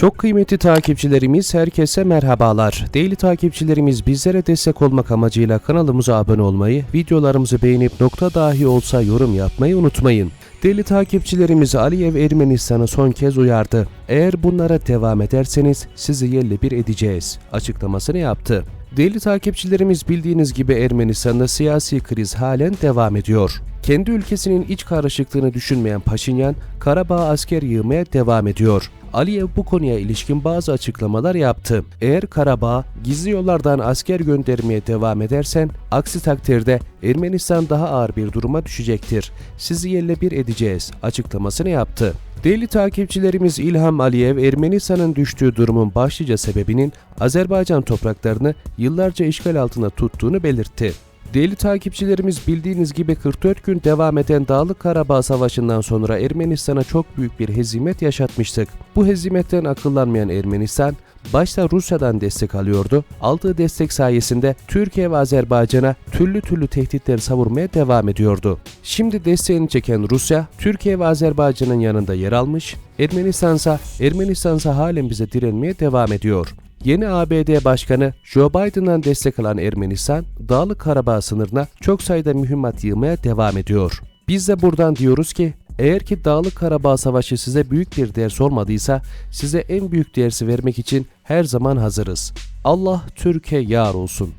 Çok kıymetli takipçilerimiz herkese merhabalar. Değerli takipçilerimiz bizlere destek olmak amacıyla kanalımıza abone olmayı, videolarımızı beğenip nokta dahi olsa yorum yapmayı unutmayın. Değerli takipçilerimiz Aliyev Ermenistan'ı son kez uyardı. Eğer bunlara devam ederseniz sizi yerle bir edeceğiz açıklamasını yaptı. Değerli takipçilerimiz bildiğiniz gibi Ermenistan'da siyasi kriz halen devam ediyor. Kendi ülkesinin iç karışıklığını düşünmeyen Paşinyan, Karabağ asker yığmaya devam ediyor. Aliyev bu konuya ilişkin bazı açıklamalar yaptı. Eğer Karabağ gizli yollardan asker göndermeye devam edersen, aksi takdirde Ermenistan daha ağır bir duruma düşecektir. Sizi yerle bir edeceğiz açıklamasını yaptı. Değerli takipçilerimiz İlham Aliyev, Ermenistan'ın düştüğü durumun başlıca sebebinin Azerbaycan topraklarını yıllarca işgal altında tuttuğunu belirtti. Değerli takipçilerimiz bildiğiniz gibi 44 gün devam eden Dağlık Karabağ Savaşı'ndan sonra Ermenistan'a çok büyük bir hezimet yaşatmıştık. Bu hezimetten akıllanmayan Ermenistan, başta Rusya'dan destek alıyordu. Aldığı destek sayesinde Türkiye ve Azerbaycan'a türlü türlü tehditler savurmaya devam ediyordu. Şimdi desteğini çeken Rusya, Türkiye ve Azerbaycan'ın yanında yer almış, Ermenistansa Ermenistansa halen bize direnmeye devam ediyor. Yeni ABD Başkanı Joe Biden'dan destek alan Ermenistan, Dağlık Karabağ sınırına çok sayıda mühimmat yığmaya devam ediyor. Biz de buradan diyoruz ki, eğer ki Dağlık Karabağ Savaşı size büyük bir ders olmadıysa, size en büyük dersi vermek için her zaman hazırız. Allah Türkiye yar olsun.